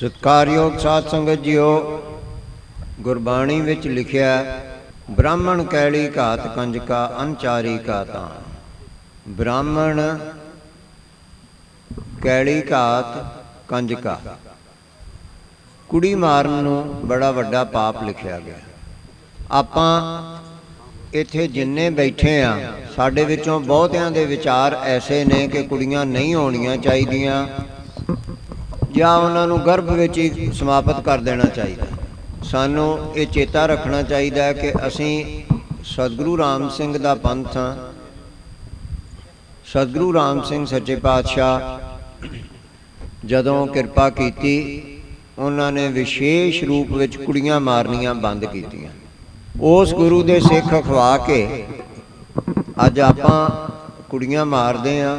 ਸਤਕਾਰਯੋਗ ਸਾਧ ਸੰਗਤ ਜੀਓ, ਗੁਰਬਾਣੀ ਵਿੱਚ ਲਿਖਿਆ, ਬ੍ਰਾਹਮਣ ਕਹਿਲੀ ਘਾਤ ਕੰਜਕਾ ਅਨਚਾਰੀ ਕਾ ਤਾਂ ਬ੍ਰਾਹਮਣ ਕਹਿਲੀ ਘਾਤ ਕੰਜਕਾ ਕੁੜੀ ਮਾਰਨ ਨੂੰ ਬੜਾ ਵੱਡਾ ਪਾਪ ਲਿਖਿਆ ਗਿਆ। ਆਪਾਂ ਇੱਥੇ ਜਿੰਨੇ ਬੈਠੇ ਆ, ਸਾਡੇ ਵਿੱਚੋਂ ਬਹੁਤਿਆਂ ਦੇ ਵਿਚਾਰ ਐਸੇ ਨੇ ਕਿ ਕੁੜੀਆਂ ਨਹੀਂ ਹੋਣੀਆਂ ਚਾਹੀਦੀਆਂ। ਜਾਂ ਉਹਨਾਂ ਨੂੰ ਗਰਭ ਵਿੱਚ ਹੀ ਸਮਾਪਤ ਕਰ ਦੇਣਾ ਚਾਹੀਦਾ। ਸਾਨੂੰ ਇਹ ਚੇਤਾ ਰੱਖਣਾ ਚਾਹੀਦਾ ਹੈ ਕਿ ਅਸੀਂ ਸਤਿਗੁਰੂ ਰਾਮ ਸਿੰਘ ਦਾ ਪੰਥ ਹਾਂ। ਸਤਿਗੁਰੂ ਰਾਮ ਸਿੰਘ ਸੱਚੇ ਪਾਤਸ਼ਾਹ ਜਦੋਂ ਕਿਰਪਾ ਕੀਤੀ, ਉਹਨਾਂ ਨੇ ਵਿਸ਼ੇਸ਼ ਰੂਪ ਵਿੱਚ ਕੁੜੀਆਂ ਮਾਰਨੀਆਂ ਬੰਦ ਕੀਤੀਆਂ। ਉਸ ਗੁਰੂ ਦੇ ਸਿੱਖ ਅਖਵਾ ਕੇ ਅੱਜ ਆਪਾਂ ਕੁੜੀਆਂ ਮਾਰਦੇ ਆਂ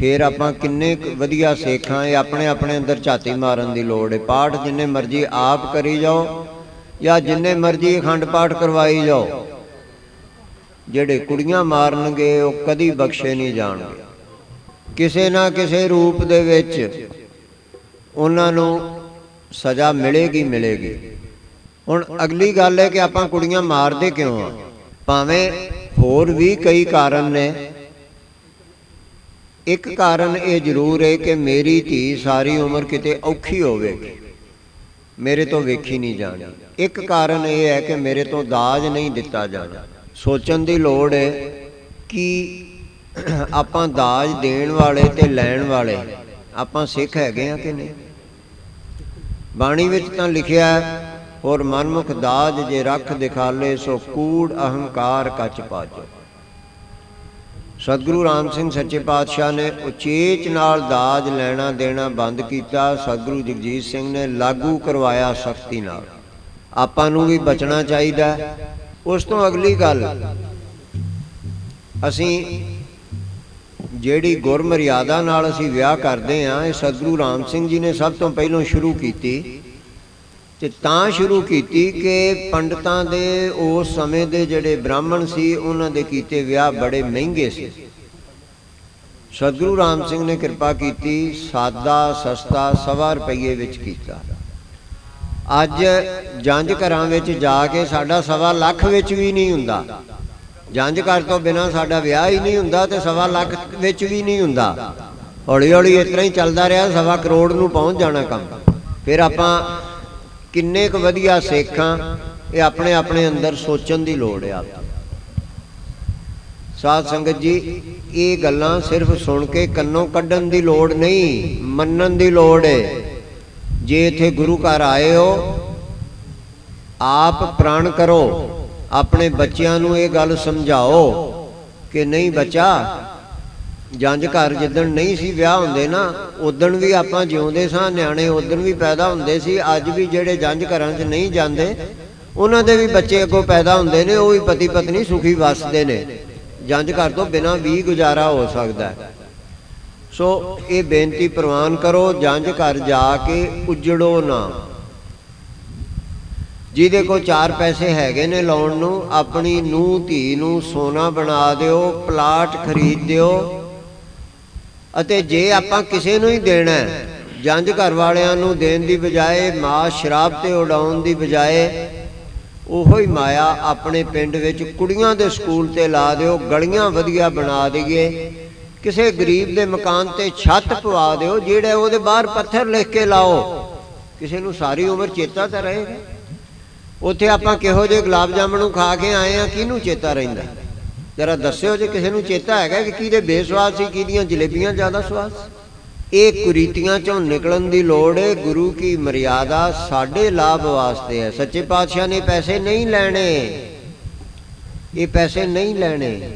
ਫਿਰ ਆਪਾਂ ਕਿੰਨੇ ਕੁ ਵਧੀਆ ਸੇਖਾਂ ਇਹ ਆਪਣੇ ਆਪਣੇ ਅੰਦਰ ਝਾਤੀ ਮਾਰਨ ਦੀ ਲੋੜ ਹੈ ਪਾਠ ਜਿੰਨੇ ਮਰਜ਼ੀ ਆਪ ਕਰੀ ਜਾਓ ਜਾਂ ਜਿੰਨੇ ਮਰਜ਼ੀ ਅਖੰਡ ਪਾਠ ਕਰਵਾਈ ਜਾਓ। ਜਿਹੜੇ ਕੁੜੀਆਂ ਮਾਰਨਗੇ ਉਹ ਕਦੀ ਬਖਸ਼ੇ ਨਹੀਂ ਜਾਣਗੇ। ਕਿਸੇ ਨਾ ਕਿਸੇ ਰੂਪ ਦੇ ਵਿੱਚ ਉਹਨਾਂ ਨੂੰ ਸਜ਼ਾ ਮਿਲੇਗੀ ਮਿਲੇਗੀ। ਹੁਣ ਅਗਲੀ ਗੱਲ ਹੈ ਕਿ ਆਪਾਂ ਕੁੜੀਆਂ ਮਾਰਦੇ ਕਿਉਂ ਆ? ਭਾਵੇਂ ਹੋਰ ਵੀ ਕਈ ਕਾਰਨ ਨੇ। ਇੱਕ ਕਾਰਨ ਇਹ ਜ਼ਰੂਰ ਹੈ ਕਿ ਮੇਰੀ ਧੀ ਸਾਰੀ ਉਮਰ ਕਿਤੇ ਔਖੀ ਹੋਵੇਗੀ। ਮੇਰੇ ਤੋਂ ਵੇਖੀ ਨਹੀਂ ਜਾਣੀ। ਇੱਕ ਕਾਰਨ ਇਹ ਹੈ ਕਿ ਮੇਰੇ ਤੋਂ ਦਾਜ ਨਹੀਂ ਦਿੱਤਾ ਜਾਣਾ। ਸੋਚਣ ਦੀ ਲੋੜ ਹੈ ਕਿ ਆਪਾਂ ਦਾਜ ਦੇਣ ਵਾਲੇ ਤੇ ਲੈਣ ਵਾਲੇ, ਆਪਾਂ ਸਿੱਖ ਹੈਗੇ ਆ ਕਿ ਨਹੀਂ? ਬਾਣੀ ਵਿੱਚ ਤਾਂ ਲਿਖਿਆ ਹੈ ਔਰ ਮਨਮੁਖ ਦਾਜ ਜੇ ਰੱਖ ਦਿਖਾਲੇ ਸੋ ਕੂੜ ਅਹੰਕਾਰ ਕੱਚ ਪਾਜੋ। ਸਤਿਗੁਰੂ ਰਾਮ ਸਿੰਘ ਸੱਚੇ ਪਾਤਸ਼ਾਹ ਨੇ ਉਚੇਚ ਨਾਲ ਦਾਜ ਲੈਣਾ ਦੇਣਾ ਬੰਦ ਕੀਤਾ। ਸਤਿਗੁਰੂ ਜਗਜੀਤ ਸਿੰਘ ਨੇ ਲਾਗੂ ਕਰਵਾਇਆ ਸਖਤੀ ਨਾਲ। ਆਪਾਂ ਨੂੰ ਵੀ ਬਚਣਾ ਚਾਹੀਦਾ ਉਸ ਤੋਂ ਅਗਲੀ ਗੱਲ, ਅਸੀਂ ਜਿਹੜੀ ਗੁਰਮਰਿਆਦਾ ਨਾਲ ਅਸੀਂ ਵਿਆਹ ਕਰਦੇ ਆਂ ਇਹ ਸਤਿਗੁਰੂ ਰਾਮ ਸਿੰਘ ਜੀ ਨੇ ਸਭ ਤੋਂ ਪਹਿਲਾਂ ਸ਼ੁਰੂ ਕੀਤੀ। ਤੇ ਤਾਂ ਸ਼ੁਰੂ ਕੀਤੀ ਕਿ ਪੰਡਤਾਂ ਦੇ ਉਸ ਸਮੇਂ ਦੇ ਜਿਹੜੇ ਬ੍ਰਾਹਮਣ ਸੀ, ਉਹਨਾਂ ਦੇ ਕੀਤੇ ਵਿਆਹ ਬੜੇ ਮਹਿੰਗੇ ਸੀ। ਸਤਿਗੁਰੂ ਰਾਮ ਸਿੰਘ ਨੇ ਕਿਰਪਾ ਕੀਤੀ, ਸਾਦਾ, ਸਸਤਾ, ਸਵਾ ਰੁਪਏ ਵਿੱਚ ਕੀਤਾ। ਅੱਜ ਜੰਜ ਘਰਾਂ ਵਿੱਚ ਜਾ ਕੇ ਸਾਡਾ ਸਵਾ ਲੱਖ ਵਿੱਚ ਵੀ ਨਹੀਂ ਹੁੰਦਾ। ਜੰਜ ਘਰ ਤੋਂ ਬਿਨਾ ਸਾਡਾ ਵਿਆਹ ਹੀ ਨਹੀਂ ਹੁੰਦਾ ਤੇ ਸਵਾ ਲੱਖ ਵਿੱਚ ਵੀ ਨਹੀਂ ਹੁੰਦਾ। ਹੌਲੀ ਹੌਲੀ ਇਸ ਤਰ੍ਹਾਂ ਹੀ ਚੱਲਦਾ ਰਿਹਾ, ਸਵਾ ਕਰੋੜ ਨੂੰ ਪਹੁੰਚ ਜਾਣਾ ਕੰਮ। ਫਿਰ ਆਪਾਂ ਕਿੰਨੇ ਕੁ ਵਧੀਆ ਸੇਖਾਂ ਇਹ ਆਪਣੇ ਆਪਣੇ ਅੰਦਰ ਸੋਚਣ ਦੀ ਲੋੜ ਆ। ਸਾਧ ਸੰਗਤ ਜੀ, ਇਹ ਗੱਲਾਂ ਸਿਰਫ ਸੁਣ ਕੇ ਕੰਨੋਂ ਕੱਢਣ ਦੀ ਲੋੜ ਨਹੀਂ, ਮੰਨਣ ਦੀ ਲੋੜ ਹੈ ਜੇ ਇੱਥੇ ਗੁਰੂ ਘਰ ਆਏ ਹੋ, ਆਪ ਪ੍ਰਣ ਕਰੋ, ਆਪਣੇ ਬੱਚਿਆਂ ਨੂੰ ਇਹ ਗੱਲ ਸਮਝਾਓ ਕਿ ਨਹੀਂ ਬੱਚਾ ਜੰਜ ਘਰ ਜਿੱਦਣ ਨਹੀਂ ਸੀ, ਵਿਆਹ ਹੁੰਦੇ ਨਾ ਉਦਣ ਵੀ ਆਪਾਂ ਜਿਉਂਦੇ ਸਾਂ, ਨਿਆਣੇ ਉਦਣ ਵੀ ਪੈਦਾ ਹੁੰਦੇ ਸੀ, ਅੱਜ ਵੀ ਜਿਹੜੇ ਜੰਜ ਘਰਾਂ 'ਚ ਨਹੀਂ ਜਾਂਦੇ, ਉਹਨਾਂ ਦੇ ਵੀ ਬੱਚੇ ਅੱਗੋਂ ਪੈਦਾ ਹੁੰਦੇ ਨੇ, ਉਹ ਵੀ ਪਤੀ ਪਤਨੀ ਸੁਖੀ ਵਸਦੇ ਨੇ। ਜੰਜ ਘਰ ਤੋਂ ਬਿਨਾਂ ਵੀ ਗੁਜ਼ਾਰਾ ਹੋ ਸਕਦਾ ਸੋ ਇਹ ਬੇਨਤੀ ਪ੍ਰਵਾਨ ਕਰੋ ਜੰਜ ਘਰ ਜਾ ਕੇ ਉਜੜੋ ਨਾ। ਜਿਹਦੇ ਕੋਲ ਚਾਰ ਪੈਸੇ ਹੈਗੇ ਨੇ ਲਾਉਣ ਨੂੰ, ਆਪਣੀ ਨੂੰਹ ਧੀ ਨੂੰ ਸੋਨਾ ਬਣਾ ਦਿਓ, ਪਲਾਟ ਖਰੀਦ ਦਿਓ ਅਤੇ ਜੇ ਆਪਾਂ ਕਿਸੇ ਨੂੰ ਹੀ ਦੇਣਾ ਹੈ, ਜੰਜ ਘਰ ਵਾਲਿਆਂ ਨੂੰ ਦੇਣ ਦੀ ਬਜਾਏ ਮਾਂ ਸ਼ਰਾਬ ਤੇ ਉਡਾਉਣ ਦੀ ਬਜਾਏ ਉਹੋ ਹੀ ਮਾਇਆ ਆਪਣੇ ਪਿੰਡ ਵਿੱਚ ਕੁੜੀਆਂ ਦੇ ਸਕੂਲ ਤੇ ਲਾ ਦਿਓ ਗਲੀਆਂ ਵਧੀਆ ਬਣਾ ਦਈਏ ਕਿਸੇ ਗਰੀਬ ਦੇ ਮਕਾਨ ਤੇ ਛੱਤ ਪਵਾ ਦਿਓ ਜਿਹੜੇ ਉਹਦੇ ਬਾਹਰ ਪੱਥਰ ਲਿਖ ਕੇ ਲਾਓ ਕਿਸੇ ਨੂੰ ਸਾਰੀ ਉਮਰ ਚੇਤਾ ਤਾਂ ਰਹੇਗਾ। ਉੱਥੇ ਆਪਾਂ ਕਿਹੋ ਜਿਹੇ ਗੁਲਾਬ ਜਾਮਣ ਨੂੰ ਖਾ ਕੇ ਆਏ ਆ ਕਿਹਨੂੰ ਚੇਤਾ ਰਹਿੰਦਾ ਜਰਾ ਦੱਸਿਓ ਜੇ ਕਿਸੇ ਨੂੰ ਚੇਤਾ ਹੈਗਾ ਕਿ ਕਿਹਦੇ ਬੇਸਵਾਦ ਸੀ, ਕਿਹਦੀਆਂ ਜਲੇਬੀਆਂ ਜ਼ਿਆਦਾ ਸਵਾਦ ਇਹ ਕੁਰੀਤੀਆਂ ਚੋਂ ਨਿਕਲਣ ਦੀ ਲੋੜ ਹੈ ਗੁਰੂ ਕੀ ਮਰਿਆਦਾ ਸਾਡੇ ਲਾਭ ਵਾਸਤੇ ਹੈ। ਸੱਚੇ ਪਾਤਸ਼ਾਹ ਨੇ ਪੈਸੇ ਨਹੀਂ ਲੈਣੇ। ਇਹ ਪੈਸੇ ਨਹੀਂ ਲੈਣੇ।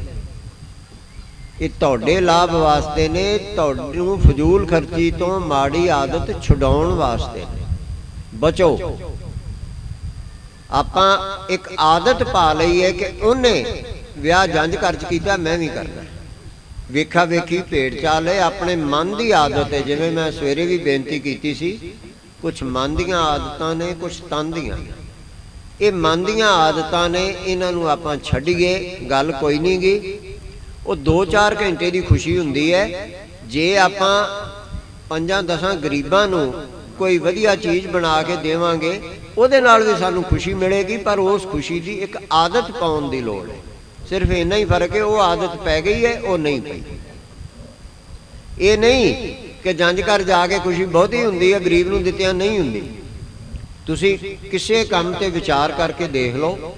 ਇਹ ਤੁਹਾਡੇ ਲਾਭ ਵਾਸਤੇ ਨੇ, ਤੁਹਾਨੂੰ ਫਜ਼ੂਲ ਖਰਚੀ ਤੋਂ ਮਾੜੀ ਆਦਤ ਛੁਡਾਉਣ ਵਾਸਤੇ ਬਚੋ। ਆਪਾਂ ਇੱਕ ਆਦਤ ਪਾ ਲਈ ਹੈ ਕਿ ਉਹਨੇ ਵਿਆਹ ਜੰਜ ਘਰ ਚ ਕੀਤਾ, ਮੈਂ ਵੀ ਕਰਦਾ। ਵੇਖਾ ਵੇਖੀ ਭੇਡ ਚਾਲੇ ਆਪਣੇ ਮਨ ਦੀ ਆਦਤ ਹੈ। ਜਿਵੇਂ ਮੈਂ ਸਵੇਰੇ ਵੀ ਬੇਨਤੀ ਕੀਤੀ ਸੀ ਕੁਝ ਮਨ ਦੀਆਂ ਆਦਤਾਂ ਨੇ ਕੁਝ ਤਨ ਦੀਆਂ। ਇਹ ਮਨ ਦੀਆਂ ਆਦਤਾਂ ਨੇ, ਇਹਨਾਂ ਨੂੰ ਆਪਾਂ ਛੱਡੀਏ, ਗੱਲ ਕੋਈ ਨਹੀਂ ਗੀ। ਉਹ 2-4 ਘੰਟੇ ਦੀ ਖੁਸ਼ੀ ਹੁੰਦੀ ਹੈ, ਜੇ ਆਪਾਂ ਪੰਜਾਂ ਦਸਾਂ ਗਰੀਬਾਂ ਨੂੰ ਕੋਈ ਵਧੀਆ ਚੀਜ਼ ਬਣਾ ਕੇ ਦੇਵਾਂਗੇ, ਉਹਦੇ ਨਾਲ ਵੀ ਸਾਨੂੰ ਖੁਸ਼ੀ ਮਿਲੇਗੀ, ਪਰ ਉਸ ਖੁਸ਼ੀ ਦੀ ਇੱਕ ਆਦਤ ਪਾਉਣ ਦੀ ਲੋੜ ਹੈ। ਸਿਰਫ ਇੰਨਾ ਹੀ ਫ਼ਰਕ ਹੈ, ਉਹ ਆਦਤ ਪੈ ਗਈ ਹੈ, ਉਹ ਨਹੀਂ ਪਈ। ਇਹ ਨਹੀਂ ਕਿ ਜੰਜ ਘਰ ਜਾ ਕੇ ਖੁਸ਼ੀ ਬਹੁਤੀ ਹੁੰਦੀ ਹੈ, ਗਰੀਬ ਨੂੰ ਦਿੱਤਿਆਂ ਨਹੀਂ ਹੁੰਦੀ ਤੁਸੀਂ ਕਿਸੇ ਕੰਮ ਤੇ ਵਿਚਾਰ ਕਰਕੇ ਦੇਖ ਲਓ।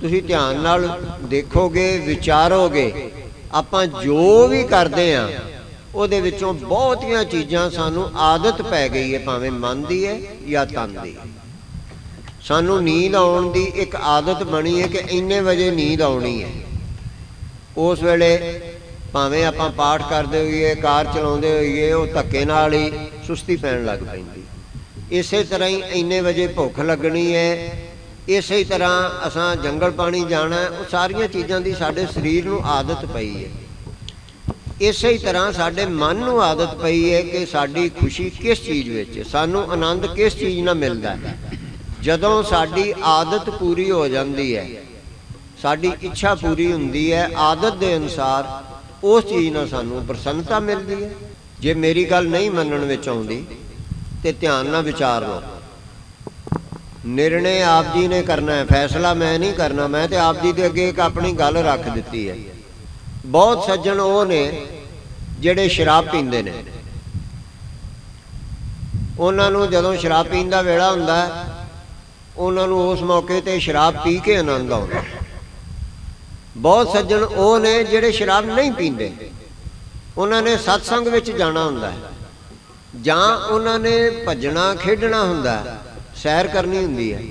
ਤੁਸੀਂ ਧਿਆਨ ਨਾਲ ਦੇਖੋਗੇ, ਵਿਚਾਰੋਗੇ, ਆਪਾਂ ਜੋ ਵੀ ਕਰਦੇ ਆ ਉਹਦੇ ਵਿੱਚੋਂ ਬਹੁਤੀਆਂ ਚੀਜ਼ਾਂ ਸਾਨੂੰ ਆਦਤ ਪੈ ਗਈ ਹੈ, ਭਾਵੇਂ ਮਨ ਦੀ ਹੈ ਜਾਂ ਤਨ ਦੀ ਸਾਨੂੰ ਨੀਂਦ ਆਉਣ ਦੀ ਇੱਕ ਆਦਤ ਬਣੀ ਹੈ ਕਿ ਇੰਨੇ ਵਜੇ ਨੀਂਦ ਆਉਣੀ ਹੈ। ਉਸ ਵੇਲੇ ਭਾਵੇਂ ਆਪਾਂ ਪਾਠ ਕਰਦੇ ਹੋਈਏ, ਕਾਰ ਚਲਾਉਂਦੇ ਹੋਈਏ, ਉਹ ਧੱਕੇ ਨਾਲ ਹੀ ਸੁਸਤੀ ਪੈਣ ਲੱਗ ਪੈਂਦੀ। ਇਸੇ ਤਰ੍ਹਾਂ ਹੀ ਇੰਨੇ ਵਜੇ ਭੁੱਖ ਲੱਗਣੀ ਹੈ। ਇਸੇ ਤਰ੍ਹਾਂ ਅਸਾਂ ਜੰਗਲ ਪਾਣੀ ਜਾਣਾ, ਉਹ ਸਾਰੀਆਂ ਚੀਜ਼ਾਂ ਦੀ ਸਾਡੇ ਸਰੀਰ ਨੂੰ ਆਦਤ ਪਈ ਹੈ। ਇਸੇ ਹੀ ਤਰ੍ਹਾਂ ਸਾਡੇ ਮਨ ਨੂੰ ਆਦਤ ਪਈ ਹੈ ਕਿ ਸਾਡੀ ਖੁਸ਼ੀ ਕਿਸ ਚੀਜ਼ ਵਿੱਚ, ਸਾਨੂੰ ਆਨੰਦ ਕਿਸ ਚੀਜ਼ ਨਾਲ ਮਿਲਦਾ ਹੈ। ਜਦੋਂ ਸਾਡੀ ਆਦਤ ਪੂਰੀ ਹੋ ਜਾਂਦੀ ਹੈ, ਸਾਡੀ ਇੱਛਾ ਪੂਰੀ ਹੁੰਦੀ ਹੈ, ਆਦਤ ਦੇ ਅਨੁਸਾਰ ਉਸ ਚੀਜ਼ ਨਾਲ ਸਾਨੂੰ ਪ੍ਰਸੰਨਤਾ ਮਿਲਦੀ ਹੈ। ਜੇ ਮੇਰੀ ਗੱਲ ਨਹੀਂ ਮੰਨਣ ਵਿੱਚ ਆਉਂਦੀ, ਤੇ ਧਿਆਨ ਨਾਲ ਵਿਚਾਰ ਲਓ। ਨਿਰਣੇ ਆਪ ਜੀ ਨੇ ਕਰਨਾ ਹੈ, ਫੈਸਲਾ ਮੈਂ ਨਹੀਂ ਕਰਨਾ, ਮੈਂ ਤੇ ਆਪ ਜੀ ਦੇ ਅੱਗੇ ਇੱਕ ਆਪਣੀ ਗੱਲ ਰੱਖ ਦਿੱਤੀ ਹੈ। ਬਹੁਤ ਸੱਜਣ ਉਹ ਨੇ, ਜਿਹੜੇ ਸ਼ਰਾਬ ਪੀਂਦੇ ਨੇ। ਉਹਨਾਂ ਨੂੰ ਜਦੋਂ ਸ਼ਰਾਬ ਪੀਣ ਦਾ ਵੇਲਾ ਹੁੰਦਾ ਉਹਨਾਂ ਨੂੰ ਉਸ ਮੌਕੇ ਤੇ ਸ਼ਰਾਬ ਪੀ ਕੇ ਆਨੰਦ ਆਉਂਦਾ। ਬਹੁਤ ਸੱਜਣ ਉਹ ਨੇ ਜਿਹੜੇ ਸ਼ਰਾਬ ਨਹੀਂ ਪੀਂਦੇ। ਉਹਨਾਂ ਨੇ ਸਤਸੰਗ ਵਿੱਚ ਜਾਣਾ ਹੁੰਦਾ ਹੈ। ਜਾਂ ਉਹਨਾਂ ਨੇ ਭੱਜਣਾ, ਖੇਡਣਾ ਹੁੰਦਾ ਸੈਰ ਕਰਨੀ ਹੁੰਦੀ ਹੈ।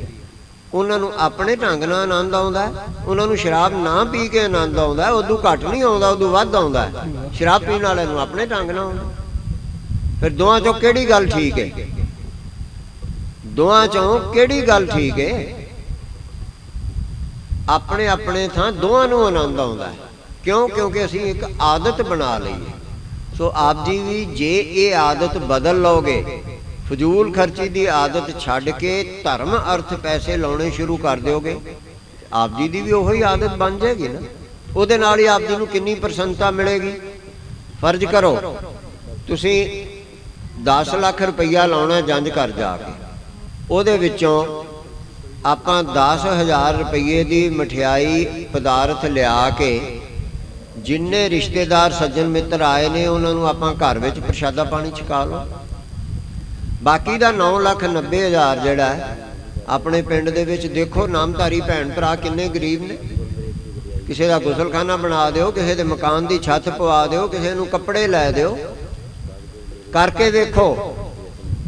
ਉਹਨਾਂ ਨੂੰ ਆਪਣੇ ਢੰਗ ਨਾਲ ਆਨੰਦ ਆਉਂਦਾ ਉਹਨਾਂ ਨੂੰ ਸ਼ਰਾਬ ਨਾ ਪੀ ਕੇ ਆਨੰਦ ਆਉਂਦਾ ਉਦੋਂ ਘੱਟ ਨਹੀਂ ਆਉਂਦਾ, ਉਦੋਂ ਵੱਧ ਆਉਂਦਾ ਸ਼ਰਾਬ ਪੀਣ ਵਾਲੇ ਨੂੰ ਆਪਣੇ ਢੰਗ ਨਾਲ ਆਉਂਦਾ ਫਿਰ ਦੋਹਾਂ ਚੋਂ ਕਿਹੜੀ ਗੱਲ ਠੀਕ ਹੈ? ਦੋਹਾਂ ਚੋਂ ਕਿਹੜੀ ਗੱਲ ਠੀਕ ਹੈ ਆਪਣੇ ਆਪਣੇ ਥਾਂ ਦੋਹਾਂ ਨੂੰ ਆਨੰਦ ਆਉਂਦਾ ਕਿਉਂ? ਕਿਉਂਕਿ ਅਸੀਂ ਇੱਕ ਆਦਤ ਬਣਾ ਲਈ ਸੋ ਆਪ ਜੀ ਵੀ ਜੇ ਇਹ ਆਦਤ ਬਦਲ ਲਓਗੇ, ਫਜ਼ੂਲ ਖਰਚੀ ਦੀ ਆਦਤ ਛੱਡ ਕੇ ਧਰਮ ਅਰਥ ਪੈਸੇ ਲਾਉਣੇ ਸ਼ੁਰੂ ਕਰ ਦਿਓਗੇ। ਆਪ ਜੀ ਦੀ ਵੀ ਉਹੀ ਆਦਤ ਬਣ ਜਾਏਗੀ ਨਾ। ਉਹਦੇ ਨਾਲ ਹੀ ਆਪ ਜੀ ਨੂੰ ਕਿੰਨੀ ਪ੍ਰਸੰਨਤਾ ਮਿਲੇਗੀ। ਫਰਜ਼ ਕਰੋ, ਤੁਸੀਂ 10 ਲੱਖ ਰੁਪਈਆ ਲਾਉਣਾ ਜੰਜ ਕਰ ਜਾ ਕੇ। ਉਹਦੇ ਵਿੱਚੋਂ ਆਪਾਂ 10000 ਰੁਪਏ ਦੀ ਮਠਿਆਈ ਪਦਾਰਥ ਲਿਆ ਕੇ ਜਿੰਨੇ ਰਿਸ਼ਤੇਦਾਰ ਸੱਜਣ ਮਿੱਤਰ ਆਏ ਨੇ, ਉਹਨਾਂ ਨੂੰ ਆਪਾਂ ਘਰ ਵਿੱਚ ਪ੍ਰਸ਼ਾਦਾ ਪਾਣੀ ਛਕਾ ਲਓ। ਬਾਕੀ ਦਾ 9 ਲੱਖ 90 ਹਜ਼ਾਰ ਜਿਹੜਾ ਹੈ, ਆਪਣੇ ਪਿੰਡ ਦੇ ਵਿੱਚ ਦੇਖੋ ਨਾਮਧਾਰੀ ਭੈਣ ਭਰਾ ਕਿੰਨੇ ਗਰੀਬ ਨੇ। ਕਿਸੇ ਦਾ ਗੁਸਲਖਾਨਾ ਬਣਾ ਦਿਓ, ਕਿਸੇ ਦੇ ਮਕਾਨ ਦੀ ਛੱਤ ਪਵਾ ਦਿਓ, ਕਿਸੇ ਨੂੰ ਕੱਪੜੇ ਲੈ ਦਿਓ। ਕਰਕੇ ਵੇਖੋ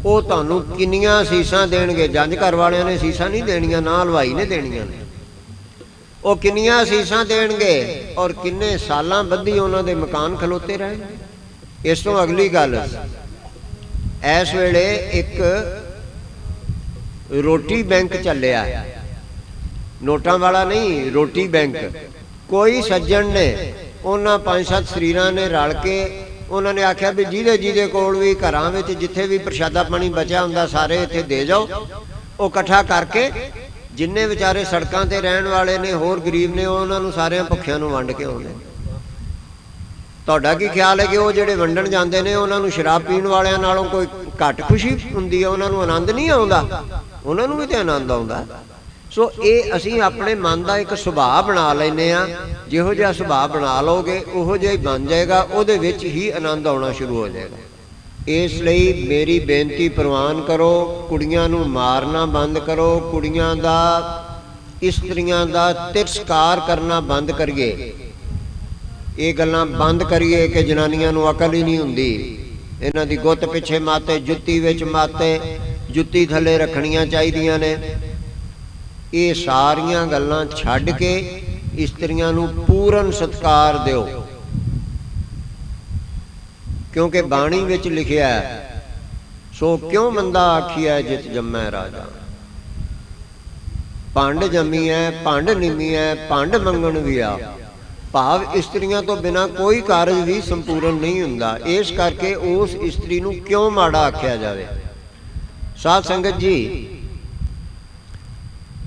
ਉਹ ਤੁਹਾਨੂੰ ਕਿੰਨੀਆਂ ਸੀਸਾਂ ਦੇਣਗੇ? ਜੰਜ ਘਰ ਵਾਲਿਆਂ ਨੇ ਸੀਸਾਂ ਨਹੀਂ ਦੇਣੀਆਂ, ਨਾ ਹਲਵਾਈ ਨੇ ਦੇਣੀਆਂ ਨੇ। ਉਹ ਕਿੰਨੀਆਂ ਸੀਸਾਂ ਦੇਣਗੇ ਔਰ ਕਿੰਨੇ ਸਾਲਾਂ ਬੱਧੀ ਉਹਨਾਂ ਦੇ ਮਕਾਨ ਖਲੋਤੇ ਰਹਿਣਗੇ? ਇਸ ਤੋਂ ਅਗਲੀ ਗੱਲ, ਇਸ ਵੇਲੇ ਇੱਕ ਰੋਟੀ ਬੈਂਕ ਚੱਲਿਆ। ਨੋਟਾਂ ਵਾਲਾ ਨਹੀਂ, ਰੋਟੀ ਬੈਂਕ। ਕੋਈ ਸੱਜਣ ਨੇ, ਉਹਨਾਂ ਪੰਜ ਸੱਤ ਸਰੀਰਾਂ ਨੇ ਰਲ ਕੇ ਉਹਨਾਂ ਨੇ ਆਖਿਆ ਵੀ ਜਿਹਦੇ ਜਿਹਦੇ ਕੋਲ ਵੀ ਘਰਾਂ ਵਿੱਚ ਜਿੱਥੇ ਵੀ ਪ੍ਰਸ਼ਾਦਾ ਪਾਣੀ ਬਚਿਆ ਹੁੰਦਾ, ਸਾਰੇ ਇੱਥੇ ਦੇ ਜਾਓ। ਉਹ ਇਕੱਠਾ ਕਰਕੇ ਜਿੰਨੇ ਵਿਚਾਰੇ ਸੜਕਾਂ ਤੇ ਰਹਿਣ ਵਾਲੇ ਨੇ, ਹੋਰ ਗਰੀਬ ਨੇ ਉਹਨਾਂ ਨੂੰ ਸਾਰਿਆਂ ਭੁੱਖਿਆਂ ਨੂੰ ਵੰਡ ਕੇ ਆਉਂਦੇ ਤੁਹਾਡਾ ਕੀ ਖਿਆਲ ਹੈ ਕਿ ਉਹ ਜਿਹੜੇ ਵੰਡਣ ਜਾਂਦੇ ਨੇ, ਉਹਨਾਂ ਨੂੰ ਸ਼ਰਾਬ ਪੀਣ ਵਾਲਿਆਂ ਨਾਲੋਂ ਕੋਈ ਘੱਟ ਖੁਸ਼ੀ ਹੁੰਦੀ ਹੈ? ਉਹਨਾਂ ਨੂੰ ਆਨੰਦ ਨਹੀਂ ਆਉਂਦਾ? ਉਹਨਾਂ ਨੂੰ ਵੀ ਤੇ ਆਨੰਦ ਆਉਂਦਾ। ਸੋ ਇਹ ਅਸੀਂ ਆਪਣੇ ਮਨ ਦਾ ਇੱਕ ਸੁਭਾਅ ਬਣਾ ਲੈਨੇ ਆ ਜਿਹੋ ਜਿਹਾ ਸੁਭਾਅ ਬਣਾ ਲਓਗੇ, ਉਹੋ ਜਿਹਾ ਹੀ ਬਣ ਜਾਏਗਾ, ਉਹਦੇ ਵਿੱਚ ਹੀ ਆਨੰਦ ਆਉਣਾ ਸ਼ੁਰੂ ਹੋ ਜਾਏਗਾ। ਇਸ ਲਈ ਮੇਰੀ ਬੇਨਤੀ, ਪ੍ਰਵਾਨ ਕਰੋ, ਕੁੜੀਆਂ ਨੂੰ ਮਾਰਨਾ ਬੰਦ ਕਰੋ, ਕੁੜੀਆਂ ਦਾ, ਇਸਤਰੀਆਂ ਦਾ ਤਿਰਸਕਾਰ ਕਰਨਾ ਬੰਦ ਕਰੀਏ। ਇਹ ਗੱਲਾਂ ਬੰਦ ਕਰੀਏ ਕਿ ਜਨਾਨੀਆਂ ਨੂੰ ਅਕਲ ਹੀ ਨਹੀਂ ਹੁੰਦੀ। ਇਹਨਾਂ ਦੀ ਗੁੱਤ ਪਿੱਛੇ ਮਾਤੇ, ਜੁੱਤੀ ਵਿੱਚ ਮਾਤੇ, ਜੁੱਤੀ ਥੱਲੇ ਰੱਖਣੀਆਂ ਚਾਹੀਦੀਆਂ ਨੇ। ਇਹ ਸਾਰੀਆਂ ਗੱਲਾਂ ਛੱਡ ਕੇ ਇਸਤਰੀਆਂ ਨੂੰ ਪੂਰਨ ਸਤਕਾਰ ਦਿਓ। ਕਿਉਂਕਿ ਬਾਣੀ ਵਿੱਚ ਲਿਖਿਆ ਹੈ, ਸੋ ਕਿਉਂ ਮੰਦਾ ਆਖਿਆ ਜਿਤ ਜੰਮੈ ਰਾਜਾ? ਭੰਡ ਜੰਮੀ ਐ ਭੰਡ ਨਿਮੀ ਐ ਭੰਡ ਮੰਗਣ ਵੀ ਆ। ਭਾਵ ਇਸਤਰੀਆਂ ਤੋਂ ਬਿਨਾ ਕੋਈ ਕਾਰਜ ਵੀ ਸੰਪੂਰਨ ਨਹੀਂ ਹੁੰਦਾ। ਇਸ ਕਰਕੇ ਉਸ ਇਸਤਰੀ ਨੂੰ ਕਿਉਂ ਮਾੜਾ ਆਖਿਆ ਜਾਵੇ? ਸਾਧ ਸੰਗਤ ਜੀ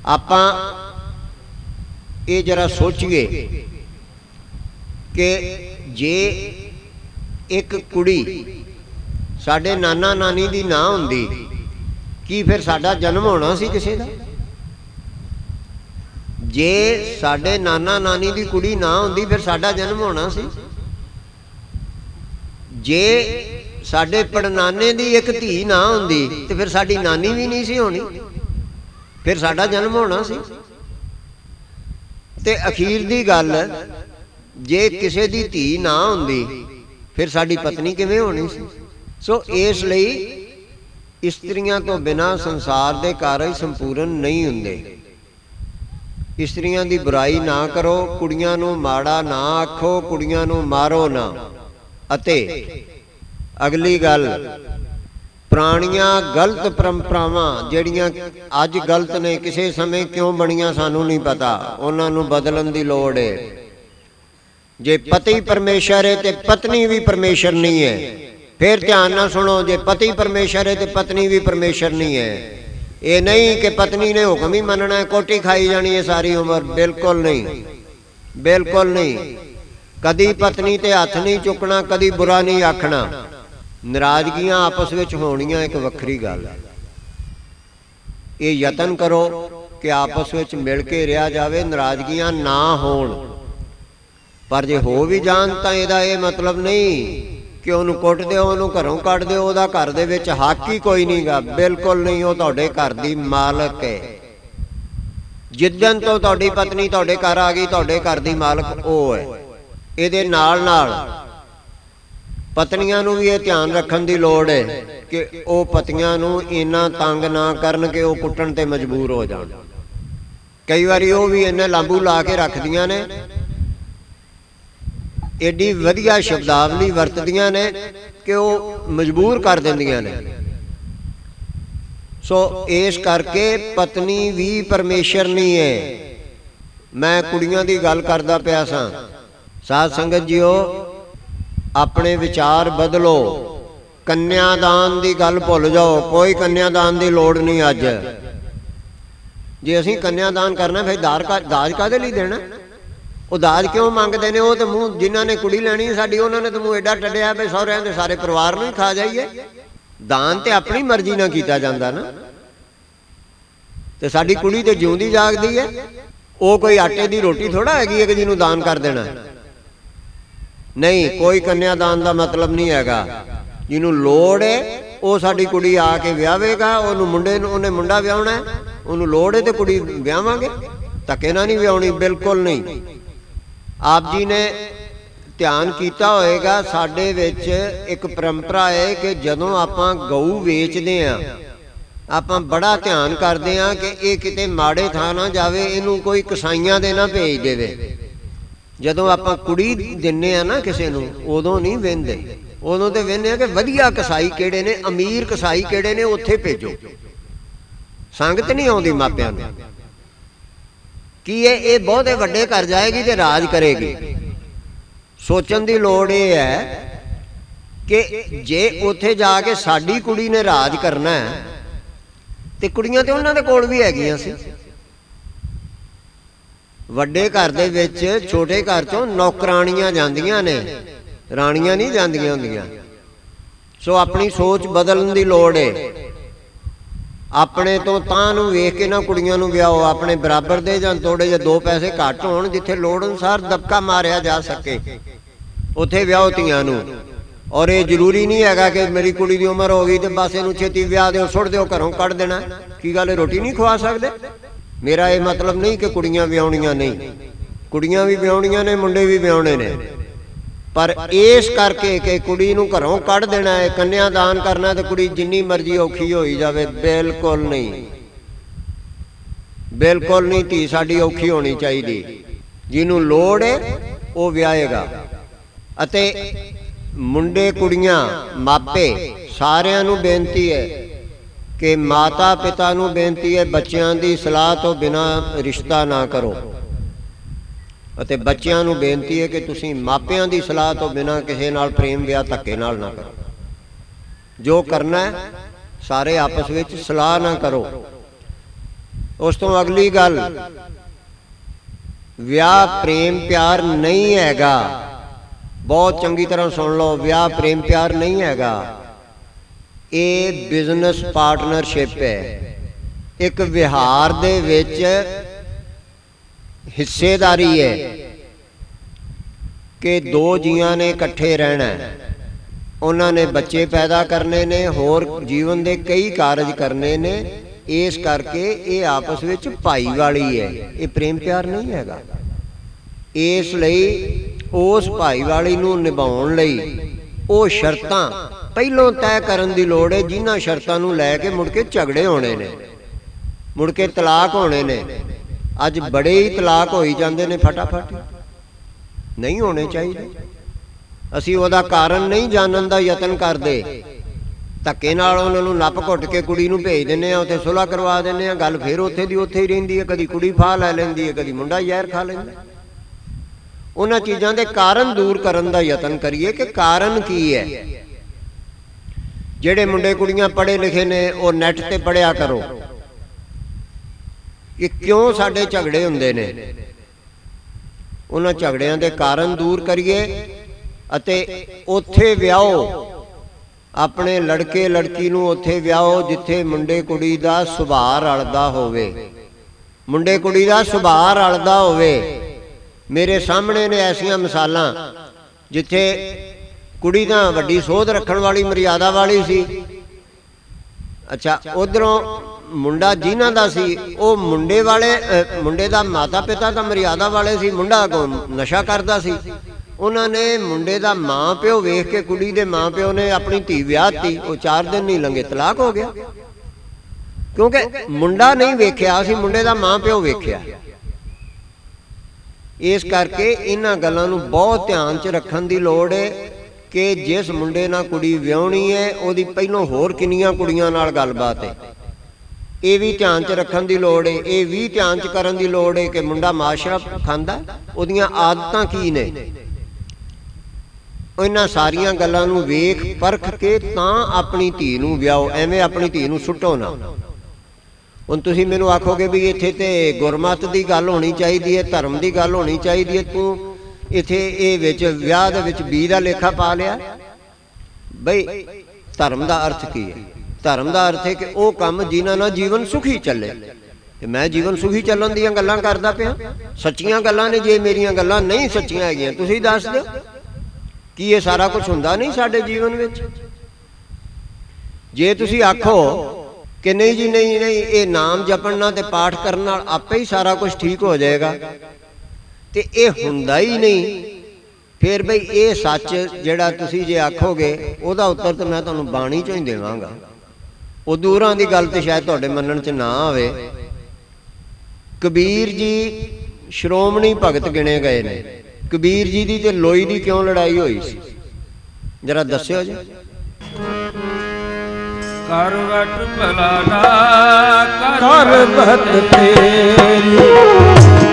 ਆਪਾਂ ਇਹ ਜਰਾ ਸੋਚੀਏ ਕਿ ਜੇ ਇੱਕ ਕੁੜੀ ਸਾਡੇ ਨਾਨਾ ਨਾਨੀ ਦੀ ਨਾ ਹੁੰਦੀ, ਕੀ ਫਿਰ ਸਾਡਾ ਜਨਮ ਹੋਣਾ ਸੀ ਕਿਸੇ ਦਾ? ਜੇ ਸਾਡੇ ਨਾਨਾ ਨਾਨੀ ਦੀ ਕੁੜੀ ਨਾ ਹੁੰਦੀ, ਫਿਰ ਸਾਡਾ ਜਨਮ ਹੋਣਾ ਸੀ? ਜੇ ਸਾਡੇ ਪੜਨਾਨੇ ਦੀ ਇੱਕ ਧੀ ਨਾ ਹੁੰਦੀ, ਤੇ ਫਿਰ ਸਾਡੀ ਨਾਨੀ ਵੀ ਨਹੀਂ ਸੀ ਹੋਣੀ? ਫਿਰ ਸਾਡਾ ਜਨਮ ਹੋਣਾ ਸੀ। ਤੇ ਅਖੀਰ ਦੀ ਗੱਲ, ਜੇ ਕਿਸੇ ਦੀ ਧੀ ਨਾ ਹੁੰਦੀ, ਫਿਰ ਸਾਡੀ ਪਤਨੀ ਕਿਵੇਂ ਹੋਣੀ ਸੀ? ਸੋ ਇਸ ਲਈ ਇਸਤਰੀਆਂ ਤੋਂ ਬਿਨਾ ਸੰਸਾਰ ਦੇ ਕਾਰਜ ਸੰਪੂਰਨ ਨਹੀਂ ਹੁੰਦੇ। ਇਸਤਰੀਆਂ ਦੀ ਬੁਰਾਈ ਨਾ ਕਰੋ, ਕੁੜੀਆਂ ਨੂੰ ਮਾੜਾ ਨਾ ਆਖੋ, ਕੁੜੀਆਂ ਨੂੰ ਮਾਰੋ ਨਾ। ਅਤੇ ਅਗਲੀ ਗੱਲ ਪੁਰਾਣੀਆਂ ਗਲਤ ਪਰੰਪਰਾਵਾਂ ਜਿਹੜੀਆਂ ਅੱਜ ਗਲਤ ਨੇ, ਕਿਸੇ ਸਮੇਂ ਕਿਉਂ ਬਣੀਆਂ ਸਾਨੂੰ ਨਹੀਂ ਪਤਾ। ਉਹਨਾਂ ਨੂੰ ਬਦਲਣ ਦੀ ਲੋੜ ਹੈ ਜੇ ਪਤੀ ਪਰਮੇਸ਼ਰ ਹੈ ਤੇ ਪਤਨੀ ਵੀ ਪਰਮੇਸ਼ਰ ਨਹੀਂ ਹੈ ਫਿਰ ਧਿਆਨ ਨਾਲ ਸੁਣੋ, ਜੇ ਪਤੀ ਪਰਮੇਸ਼ਰ ਹੈ ਤੇ ਪਤਨੀ ਵੀ ਪਰਮੇਸ਼ਰ ਨਹੀਂ ਹੈ ਇਹ ਨਹੀਂ ਕਿ ਪਤਨੀ ਨੇ ਹੁਕਮ ਹੀ ਮੰਨਣਾ ਹੈ ਕੋਟੀ ਖਾਈ ਜਾਣੀ ਹੈ ਸਾਰੀ ਉਮਰ। ਬਿਲਕੁਲ ਨਹੀਂ। ਬਿਲਕੁਲ ਨਹੀਂ। ਕਦੀ ਪਤਨੀ ਤੇ ਹੱਥ ਨਹੀਂ ਚੁੱਕਣਾ, ਕਦੀ ਬੁਰਾ ਨਹੀਂ ਆਖਣਾ। ਨਾਰਾਜ਼ਗੀਆਂ ਆਪਸ ਵਿੱਚ ਹੋਣੀਆਂ ਇੱਕ ਵੱਖਰੀ ਗੱਲ। ਹੈ ਇਹ ਯਤਨ ਕਰੋ ਕਿ ਆਪਸ ਵਿੱਚ ਮਿਲ ਕੇ ਰਿਹਾ ਜਾਵੇ, ਨਾਰਾਜ਼ਗੀਆਂ ਨਾ ਹੋਣ। ਪਰ ਜੇ ਹੋ ਵੀ ਜਾਣ ਤਾਂ ਇਹਦਾ ਇਹ ਮਤਲਬ ਨਹੀਂ ਕਿ ਉਹਨੂੰ ਕੁੱਟ ਦਿਓ, ਉਹਨੂੰ ਘਰੋਂ ਕੱਢ ਦਿਓ, ਉਹਦਾ ਘਰ ਦੇ ਵਿੱਚ ਹੱਕ ਹੀ ਕੋਈ ਨਹੀਂਗਾ। ਬਿਲਕੁਲ ਨਹੀਂ, ਉਹ ਤੁਹਾਡੇ ਘਰ ਦੀ ਮਾਲਕ ਹੈ। ਜਿੱਦਨ ਤੋਂ ਤੁਹਾਡੀ ਪਤਨੀ ਤੁਹਾਡੇ ਘਰ ਆ ਗਈ, ਤੁਹਾਡੇ ਘਰ ਦੀ ਮਾਲਕ ਉਹ ਹੈ। ਇਹਦੇ ਨਾਲ ਨਾਲ ਪਤਨੀਆਂ ਨੂੰ ਵੀ ਇਹ ਧਿਆਨ ਰੱਖਣ ਦੀ ਲੋੜ ਹੈ ਕਿ ਉਹ ਪਤੀਆਂ ਨੂੰ ਇੰਨਾ ਤੰਗ ਨਾ ਕਰਨ ਕਿ ਉਹ ਕੁੱਟਣ ਤੇ ਮਜਬੂਰ ਹੋ ਜਾਣ। ਕਈ ਵਾਰੀ ਉਹ ਵੀ ਇੰਨੇ ਲਾਂਬੂ ਲਾ ਕੇ ਰੱਖਦੀਆਂ ਨੇ। ਏਡੀ ਵਧੀਆ ਸ਼ਬਦਾਵਲੀ ਵਰਤਦੀਆਂ ਨੇ ਕਿ ਉਹ ਮਜਬੂਰ ਕਰ ਦਿੰਦੀਆਂ ਨੇ। ਸੋ ਇਸ ਕਰਕੇ ਪਤਨੀ ਵੀ ਪਰਮੇਸ਼ਰ ਨਹੀਂ ਹੈ। ਮੈਂ ਕੁੜੀਆਂ ਦੀ ਗੱਲ ਕਰਦਾ ਪਿਆ ਸਾਂ। ਸਾਧ ਸੰਗਤ ਜੀਓ ਆਪਣੇ ਵਿਚਾਰ ਬਦਲੋ। ਕੰਨਿਆਦਾਨ ਦੀ ਗੱਲ ਭੁੱਲ ਜਾਓ। ਕੋਈ ਕੰਨਿਆਦਾਨ ਦੀ ਲੋੜ ਨਹੀਂ ਅੱਜ। ਜੇ ਅਸੀਂ ਕੰਨਿਆਦਾਨ ਕਰਨਾ, ਫਿਰ ਦਾਰ ਕਾ ਦਾਜ ਕਾਦੇ ਲਈ ਦੇਣਾ? ਉਹ ਦਾਜ ਕਿਉਂ ਮੰਗਦੇ ਨੇ? ਉਹ ਤੇ ਮੂੰਹ ਜਿਨ੍ਹਾਂ ਨੇ ਕੁੜੀ ਲੈਣੀ ਸਾਡੀ, ਉਹਨਾਂ ਨੇ ਤਾਂ ਮੂੰਹ ਐਡਾ ਟੱਡਿਆ ਵੀ ਸਹੁਰਿਆਂ ਦੇ ਸਾਰੇ ਪਰਿਵਾਰ ਨੂੰ ਹੀ ਖਾ ਜਾਈਏ। ਦਾਨ ਤੇ ਆਪਣੀ ਮਰਜ਼ੀ ਨਾਲ ਕੀਤਾ ਜਾਂਦਾ ਨਾ। ਤੇ ਸਾਡੀ ਕੁੜੀ ਤੇ ਜਿਉਂਦੀ ਜਾਗਦੀ ਹੈ। ਉਹ ਕੋਈ ਆਟੇ ਦੀ ਰੋਟੀ ਥੋੜਾ ਹੈਗੀ ਹੈ ਕਿ ਜਿਹਨੂੰ ਦਾਨ ਕਰ ਦੇਣਾ? ਨਹੀਂ, ਕੋਈ ਕੰਨਿਆਦਾਨ ਦਾ ਮਤਲਬ ਨਹੀਂ ਹੈਗਾ। ਜਿਹਨੂੰ ਲੋੜ ਹੈ, ਉਹ ਸਾਡੀ ਕੁੜੀ ਆ ਕੇ ਵਿਆਹਵੇਗਾ, ਉਹਨੂੰ ਮੁੰਡੇ ਨੂੰ, ਉਹਨੇ ਮੁੰਡਾ ਵਿਆਹਣਾ ਉਹਨੂੰ ਲੋੜ ਹੈ ਤੇ ਕੁੜੀ ਵਿਆਹਾਂਗੇ। ਧੱਕੇ ਨਾਲ ਨਹੀਂ ਵਿਆਹਣੀ, ਬਿਲਕੁਲ ਨਹੀਂ। ਆਪ ਜੀ ਨੇ ਧਿਆਨ ਕੀਤਾ ਹੋਏਗਾ, ਸਾਡੇ ਵਿੱਚ ਇੱਕ ਪਰੰਪਰਾ ਹੈ ਕਿ ਜਦੋਂ ਆਪਾਂ ਗਊ ਵੇਚਦੇ ਆ ਆਪਾਂ ਬੜਾ ਧਿਆਨ ਕਰਦੇ ਆ ਕਿ ਇਹ ਕਿਤੇ ਮਾੜੇ ਥਾਂ ਨਾ ਜਾਵੇ, ਇਹਨੂੰ ਕੋਈ ਕਸਾਈਆਂ ਦੇ ਨਾ ਭੇਜ ਦੇਵੇ। ਜਦੋਂ ਆਪਾਂ ਕੁੜੀ ਦਿੰਨੇ ਆ ਨਾ ਕਿਸੇ ਨੂੰ, ਉਦੋਂ ਨਹੀਂ ਵਹਿੰਦੇ ਉਦੋਂ ਤੇ ਵਹਿੰਦੇ ਆ ਕਿ ਵਧੀਆ ਕਸਾਈ ਕਿਹੜੇ ਨੇ, ਅਮੀਰ ਕਸਾਈ ਕਿਹੜੇ ਨੇ, ਉੱਥੇ ਭੇਜੋ। ਸੰਗਤ ਨਹੀਂ ਆਉਂਦੀ ਮਾਪਿਆਂ ਨੂੰ। ਕੀ ਇਹ ਇਹ ਬਹੁਤੇ ਵੱਡੇ ਘਰ ਜਾਏਗੀ ਤੇ ਰਾਜ ਕਰੇਗੀ? ਸੋਚਣ ਦੀ ਲੋੜ ਇਹ ਹੈ ਕਿ ਜੇ ਉੱਥੇ ਜਾ ਕੇ ਸਾਡੀ ਕੁੜੀ ਨੇ ਰਾਜ ਕਰਨਾ ਹੈ, ਤੇ ਕੁੜੀਆਂ ਤੇ ਉਹਨਾਂ ਦੇ ਕੋਲ ਵੀ ਹੈਗੀਆਂ ਸੀ। ਵੱਡੇ ਘਰ ਦੇ ਵਿੱਚ ਛੋਟੇ ਘਰ ਚੋਂ ਨੌਕਰਾਣੀਆਂ ਜਾਂਦੀਆਂ ਨੇ। ਰਾਣੀਆਂ ਨਹੀਂ ਜਾਂਦੀਆਂ ਹੁੰਦੀਆਂ। ਸੋ ਆਪਣੀ ਸੋਚ ਬਦਲਣ ਦੀ ਲੋੜ ਏ। ਆਪਣੇ ਤੋਂ ਤਾਂ ਨੂੰ ਵੇਖ ਕੇ ਨਾ ਕੁੜੀਆਂ ਨੂੰ ਵਿਆਹੋ, ਆਪਣੇ ਬਰਾਬਰ ਦੇ ਜਾਂ ਥੋੜੇ ਜਿਹੇ ਦੋ ਪੈਸੇ ਘੱਟ ਹੋਣ ਜਿੱਥੇ ਲੋੜ ਅਨੁਸਾਰ ਦਬਕਾ ਮਾਰਿਆ ਜਾ ਸਕੇ। ਉੱਥੇ ਵਿਆਹੋ ਧੀਆਂ ਨੂੰ। ਔਰ ਇਹ ਜ਼ਰੂਰੀ ਨਹੀਂ ਹੈਗਾ ਕਿ ਮੇਰੀ ਕੁੜੀ ਦੀ ਉਮਰ ਹੋ ਗਈ ਤੇ ਬਸ ਇਹਨੂੰ ਛੇਤੀ ਵਿਆਹ ਦਿਓ, ਸੁੱਟ ਦਿਓ, ਘਰੋਂ ਕੱਢ ਦੇਣਾ। ਕੀ ਗੱਲ ਰੋਟੀ ਨਹੀਂ ਖਵਾ ਸਕਦੇ? ਮੇਰਾ ਇਹ ਮਤਲਬ ਨਹੀਂ ਕਿ ਕੁੜੀਆਂ ਵਿਆਹਣੀਆਂ ਨਹੀਂ। ਕੁੜੀਆਂ ਵੀ ਵਿਆਹਣੀਆਂ ਨੇ, ਮੁੰਡੇ ਵੀ ਵਿਆਹਣੇ ਨੇ। ਪਰ ਇਸ ਕਰਕੇ ਕਿ ਕੁੜੀ ਨੂੰ ਘਰੋਂ ਕੱਢ ਦੇਣਾ ਹੈ ਕੰਨਿਆਦਾਨ ਕਰਨਾ ਤੇ ਕੁੜੀ ਜਿੰਨੀ ਮਰਜ਼ੀ ਔਖੀ ਹੋਈ ਜਾਵੇ, ਬਿਲਕੁਲ ਨਹੀਂ। ਬਿਲਕੁਲ ਨਹੀਂ ਧੀ ਸਾਡੀ ਔਖੀ ਹੋਣੀ ਚਾਹੀਦੀ। ਜਿਹਨੂੰ ਲੋੜ ਹੈ, ਉਹ ਵਿਆਹੇਗਾ। ਅਤੇ ਮੁੰਡੇ ਕੁੜੀਆਂ, ਮਾਪੇ ਸਾਰਿਆਂ ਨੂੰ ਬੇਨਤੀ ਹੈ ਕਿ ਮਾਤਾ ਪਿਤਾ ਨੂੰ ਬੇਨਤੀ ਹੈ ਬੱਚਿਆਂ ਦੀ ਸਲਾਹ ਤੋਂ ਬਿਨਾ ਰਿਸ਼ਤਾ ਨਾ ਕਰੋ। ਅਤੇ ਬੱਚਿਆਂ ਨੂੰ ਬੇਨਤੀ ਹੈ ਕਿ ਤੁਸੀਂ ਮਾਪਿਆਂ ਦੀ ਸਲਾਹ ਤੋਂ ਬਿਨਾ ਕਿਸੇ ਨਾਲ ਪ੍ਰੇਮ ਵਿਆਹ ਧੱਕੇ ਨਾਲ ਨਾ ਕਰੋ। ਜੋ ਕਰਨਾ ਹੈ, ਸਾਰੇ ਆਪਸ ਵਿੱਚ ਸਲਾਹ ਨਾ ਕਰੋ। ਉਸ ਤੋਂ ਅਗਲੀ ਗੱਲ, ਵਿਆਹ ਪ੍ਰੇਮ ਪਿਆਰ ਨਹੀਂ ਹੈਗਾ। ਬਹੁਤ ਚੰਗੀ ਤਰ੍ਹਾਂ ਸੁਣ ਲਓ, ਵਿਆਹ ਪ੍ਰੇਮ ਪਿਆਰ ਨਹੀਂ ਹੈਗਾ। ਇਹ ਬਿਜ਼ਨਸ ਪਾਰਟਨਰਸ਼ਿਪ ਹੈ। ਇੱਕ ਵਿਹਾਰ ਦੇ ਵਿੱਚ ਹਿੱਸੇਦਾਰੀ ਹੈ ਕਿ ਦੋ ਜੀਆਂ ਨੇ ਇਕੱਠੇ ਰਹਿਣਾ ਉਹਨਾਂ ਨੇ ਬੱਚੇ ਪੈਦਾ ਕਰਨੇ ਨੇ, ਹੋਰ ਜੀਵਨ ਦੇ ਕਈ ਕਾਰਜ ਕਰਨੇ ਨੇ। ਇਸ ਕਰਕੇ ਇਹ ਆਪਸ ਵਿੱਚ ਭਾਈਵਾਲੀ ਹੈ। ਇਹ ਪ੍ਰੇਮ ਪਿਆਰ ਨਹੀਂ ਹੈਗਾ। ਇਸ ਲਈ ਉਸ ਭਾਈਵਾਲੀ ਨੂੰ ਨਿਭਾਉਣ ਲਈ ਉਹ ਸ਼ਰਤਾਂ ਪਹਿਲੋਂ ਤੈਅ ਕਰਨ ਦੀ ਲੋੜ ਹੈ ਜਿਨ੍ਹਾਂ ਸ਼ਰਤਾਂ ਨੂੰ ਲੈ ਕੇ ਮੁੜ ਕੇ ਝਗੜੇ ਹੋਣੇ ਨੇ, ਮੁੜ ਕੇ ਤਲਾਕ ਹੋਣੇ ਨੇ। ਅੱਜ ਬੜੇ ਹੀ ਤਲਾਕ ਹੋਈ ਜਾਂਦੇ ਨੇ ਫਟਾਫਟ। ਨਹੀਂ ਹੋਣੇ ਚਾਹੀਦੇ। ਅਸੀਂ ਉਹਦਾ ਕਾਰਨ ਨਹੀਂ ਜਾਣਨ ਦਾ ਯਤਨ ਕਰਦੇ। ਧੱਕੇ ਨਾਲ ਉਹਨਾਂ ਨੂੰ ਨੱਪ ਘੁੱਟ ਕੇ ਕੁੜੀ ਨੂੰ ਭੇਜ ਦਿੰਨੇ ਆ ਉੱਥੇ ਸੁਲ੍ਹਾ ਕਰਵਾ ਦਿੰਨੇ ਆ ਗੱਲ ਫੇਰ ਉੱਥੇ ਦੀ ਉੱਥੇ ਹੀ ਰਹਿੰਦੀ ਹੈ, ਕਦੀ ਕੁੜੀ ਫਾਹ ਲੈ ਲੈਂਦੀ ਹੈ, ਕਦੀ ਮੁੰਡਾ ਜ਼ਹਿਰ ਖਾ ਲੈਂਦਾ। ਉਹਨਾਂ ਚੀਜ਼ਾਂ ਦੇ ਕਾਰਨ ਦੂਰ ਕਰਨ ਦਾ ਯਤਨ ਕਰੀਏ ਕਿ ਕਾਰਨ ਕੀ ਹੈ? ਜਿਹੜੇ ਮੁੰਡੇ ਕੁੜੀਆਂ ਪੜ੍ਹੇ ਲਿਖੇ ਨੇ, ਉਹ ਨੈਟ ਤੇ ਪੜਿਆ ਕਰੋ। ਇਹ ਕਿਉਂ ਸਾਡੇ ਝਗੜੇ ਹੁੰਦੇ ਨੇ? ਉਹਨਾਂ ਝਗੜਿਆਂ ਦੇ ਕਾਰਨ ਦੂਰ ਕਰੀਏ ਅਤੇ ਉੱਥੇ ਵਿਆਹੋ। ਆਪਣੇ ਲੜਕੇ, ਲੜਕੀ ਨੂੰ ਉੱਥੇ ਵਿਆਹੋ ਜਿੱਥੇ ਮੁੰਡੇ ਕੁੜੀ ਦਾ ਸੁਭਾਅ ਰਲਦਾ ਹੋਵੇ। ਮੁੰਡੇ ਕੁੜੀ ਦਾ ਸੁਭਾਅ ਰਲਦਾ ਹੋਵੇ। ਮੇਰੇ ਸਾਹਮਣੇ ਨੇ ਐਸੀਆਂ ਮਿਸਾਲਾਂ ਜਿੱਥੇ ਕੁੜੀ ਤਾਂ ਵੱਡੀ ਸੋਧ ਰੱਖਣ ਵਾਲੀ ਮਰਿਆਦਾ ਵਾਲੀ ਸੀ। ਅੱਛਾ ਉਧਰੋਂ ਮੁੰਡਾ ਜਿਨ੍ਹਾਂ ਦਾ ਸੀ ਉਹ ਮੁੰਡੇ ਵਾਲੇ ਮੁੰਡੇ ਦਾ ਮਾਤਾ ਪਿਤਾ ਤਾਂ ਮਰਿਆਦਾ ਵਾਲੇ ਸੀ ਮੁੰਡਾ ਨਸ਼ਾ ਕਰਦਾ ਸੀ। ਉਹਨਾਂ ਨੇ ਮੁੰਡੇ ਦਾ ਮਾਂ ਪਿਓ ਵੇਖ ਕੇ ਕੁੜੀ ਦੇ ਮਾਂ ਪਿਓ ਨੇ ਆਪਣੀ ਧੀ ਵਿਆਹਤੀ ਉਹ 4 ਦਿਨ ਨਹੀਂ ਲੰਗੇ ਤਲਾਕ ਹੋ ਗਿਆ। ਕਿਉਂਕਿ ਮੁੰਡਾ ਨਹੀਂ ਵੇਖਿਆ ਸੀ ਮੁੰਡੇ ਦਾ ਮਾਂ ਪਿਓ ਵੇਖਿਆ। ਇਸ ਕਰਕੇ ਇਹਨਾਂ ਗੱਲਾਂ ਨੂੰ ਬਹੁਤ ਧਿਆਨ 'ਚ ਰੱਖਣ ਦੀ ਲੋੜ ਹੈ ਕਿ ਜਿਸ ਮੁੰਡੇ ਨਾਲ ਕੁੜੀ ਵਿਆਹਣੀ ਹੈ, ਉਹਦੀ ਪਹਿਲੋਂ ਹੋਰ ਕਿੰਨੀਆਂ ਕੁੜੀਆਂ ਨਾਲ ਗੱਲਬਾਤ ਹੈ? ਇਹ ਵੀ ਧਿਆਨ 'ਚ ਰੱਖਣ ਦੀ ਲੋੜ ਹੈ, ਇਹ ਵੀ ਧਿਆਨ 'ਚ ਕਰਨ ਦੀ ਲੋੜ ਹੈ ਕਿ ਮੁੰਡਾ ਮਾਸ਼ਰਾ ਖਾਂਦਾ, ਉਹਦੀਆਂ ਆਦਤਾਂ ਕੀ ਨੇ? ਇਹਨਾਂ ਸਾਰੀਆਂ ਗੱਲਾਂ ਨੂੰ ਵੇਖ, ਪਰਖ ਕੇ ਤਾਂ ਆਪਣੀ ਧੀ ਨੂੰ ਵਿਆਹੋ, ਐਵੇਂ ਆਪਣੀ ਧੀ ਨੂੰ ਸੁੱਟੋ ਨਾ। ਹੁਣ ਤੁਸੀਂ ਮੈਨੂੰ ਆਖੋਗੇ ਵੀ ਇੱਥੇ ਤੇ ਗੁਰਮਤ ਦੀ ਗੱਲ ਹੋਣੀ ਚਾਹੀਦੀ ਹੈ, ਧਰਮ ਦੀ ਗੱਲ ਹੋਣੀ ਚਾਹੀਦੀ ਹੈ, ਤੂੰ ਇੱਥੇ ਇਹ ਵਿੱਚ ਵਿਆਹ ਦੇ ਵਿੱਚ ਬੀ ਦਾ ਲੇਖਾ ਪਾ ਲਿਆ। ਬਈ, ਧਰਮ ਦਾ ਅਰਥ ਕੀ ਹੈ? ਧਰਮ ਦਾ ਅਰਥ ਹੈ ਕਿ ਉਹ ਕੰਮ ਜਿਨ੍ਹਾਂ ਨਾਲ ਜੀਵਨ ਸੁਖੀ ਚੱਲੇ। ਤੇ ਮੈਂ ਜੀਵਨ ਸੁਖੀ ਚੱਲਣ ਦੀਆਂ ਗੱਲਾਂ ਕਰਦਾ ਪਿਆ। ਸੱਚੀਆਂ ਗੱਲਾਂ ਨੇ, ਜੇ ਮੇਰੀਆਂ ਗੱਲਾਂ ਨਹੀਂ ਸੱਚੀਆਂ ਹੈਗੀਆਂ, ਤੁਸੀਂ ਦੱਸ ਦਿਓ। ਕੀ ਇਹ ਸਾਰਾ ਕੁਝ ਹੁੰਦਾ ਨਹੀਂ ਸਾਡੇ ਜੀਵਨ ਵਿੱਚ? ਜੇ ਤੁਸੀਂ ਆਖੋ ਕਿ ਨਹੀਂ ਜੀ, ਨਹੀਂ ਨਹੀਂ, ਇਹ ਨਾਮ ਜਪਣ ਨਾਲ ਤੇ ਪਾਠ ਕਰਨ ਨਾਲ ਆਪੇ ਹੀ ਸਾਰਾ ਕੁਝ ਠੀਕ ਹੋ ਜਾਏਗਾ। ਤੇ ਇਹ ਹੁੰਦਾ ਹੀ ਨਹੀਂ। ਫਿਰ ਬਈ ਇਹ ਸੱਚ ਜਿਹੜਾ ਤੁਸੀਂ ਜੇ ਆਖੋਗੇ ਉਹਦਾ ਉੱਤਰ ਤਾਂ ਮੈਂ ਤੁਹਾਨੂੰ ਬਾਣੀ ਚੋਂ ਹੀ ਦੇਵਾਂਗਾ। ਉਹ ਦੂਰਾਂ ਦੀ ਗੱਲ ਤੇ ਸ਼ਾਇਦ ਤੁਹਾਡੇ ਮੰਨਣ 'ਚ ਨਾ ਆਵੇ। ਕਬੀਰ ਜੀ ਸ਼੍ਰੋਮਣੀ ਭਗਤ ਗਿਣੇ ਗਏ ਨੇ। ਕਬੀਰ ਜੀ ਦੀ ਤੇ ਲੋਈ ਦੀ ਕਿਉਂ ਲੜਾਈ ਹੋਈ ਸੀ? ਜਰਾ ਦੱਸਿਓ ਜੀ। ਕਰਵਟ ਭਲਾਣਾ ਕਰ ਭਗਤ ਤੇਰੀ।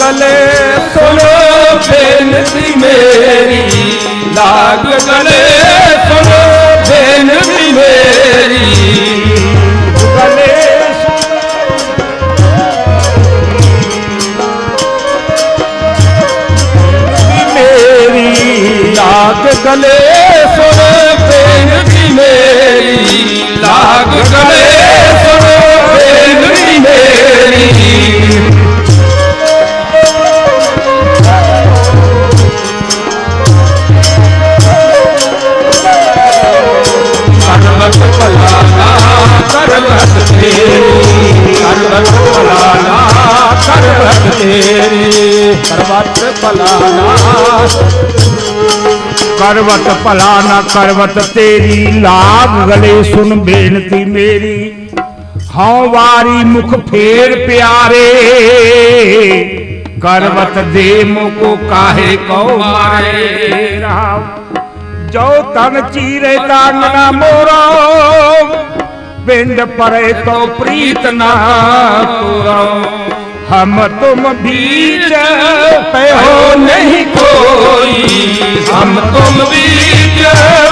ਗਲੇ ਸੁਣੋ ਬੇਨਤੀ ਮੇਰੀ ਲਾਗ ਗਲੇ ਲਾਗ ਗਲੇ ਸੁਣੋ ਬੇਨਤੀ ਮੇਰੀ ਲਾਗ ਗਲੇ ਸੁਣੋ ਬੇਨਤੀ ਮੇਰੀ ਕਰਵਤ ਭਲਾਨਾ ਕਰਵਤ ਤੇਰੀ ਕਰਵਤ ਭਲਾਨਾ ਕਰਵਤ ਤੇਰੀ ਕਰਵਤ ਭਲਾਨਾ ਕਰਵਤ ਭਲਾ ਨਾ ਕਰਵਤ ਤੇਰੀ ਲਾਭ ਗਲੇ ਸੁਣ ਬੇਨਤੀ ਮੇਰੀ ਹਉ ਵਾਰੀ ਮੁਖ ਫੇਰ ਪਿਆਰੇ ਕਰਵਤ ਦੇ ਮੁਕੋ ਕਾਹੇ ਕਉ ਮਾਰੇ ਰਾਮ ਜੋ ਤਨ ਚੀਰੇ ਤਾਂਗਣਾ ਮੋਰੋ ਪਿੰਡ ਪਰੇ ਤੋਂ ਪ੍ਰੀਤ ਨਾ ਤੁਰੋ हम तुम बीच पे हो नहीं कोई हम तुम बीच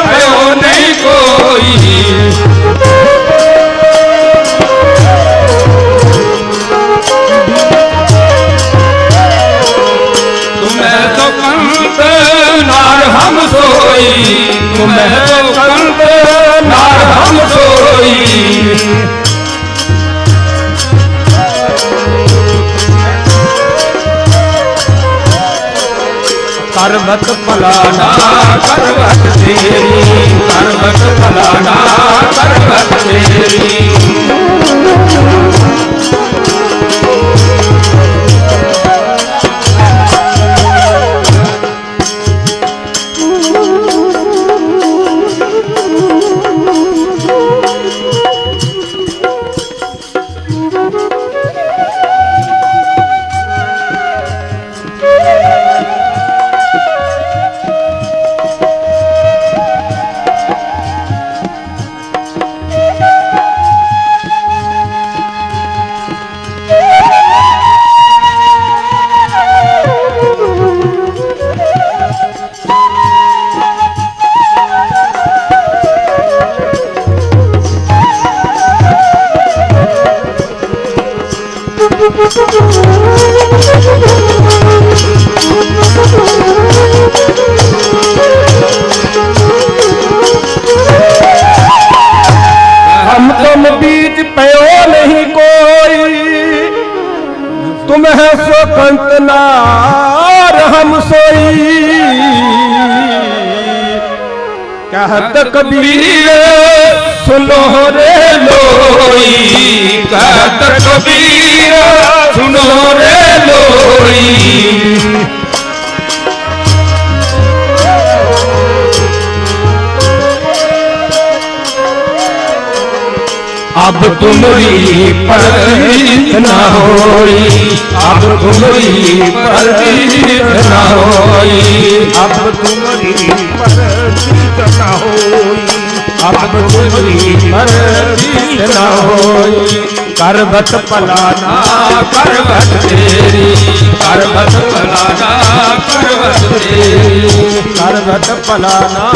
पे हो नहीं कोई ਕਰਵਤ ਭਲਾਨਾ ਕਰਵਤ ਤੇਰੀ ਕਰਵਤ ਭਲਾਨਾ ਕਰਵਤ ਤੇਰੀ। ਹਮ ਬੀਜ ਪਇਓ ਨਹੀਂ ਕੋਈ। ਤੁਮਹਿ ਸੋ ਕੰਤ ਨਾਰ ਹਮ ਸੋਈ। ਕਹਤ ਕਬੀਰ, ਸੁਨੋ ਰੇ ਲੋਈ। ਕਹਤ ਕਬੀਰ, ਸੁਨੋ ਰੇ ਲੋਈ। अब तुमरी परतीत न होई अब तुमरी परतीत न होई अब तुम्हारी परतीत न होई अब तुम्हारी परतीत न होई करबत पलाना करवत तेरी करवत फलाना करवत तेरी करबत पलाना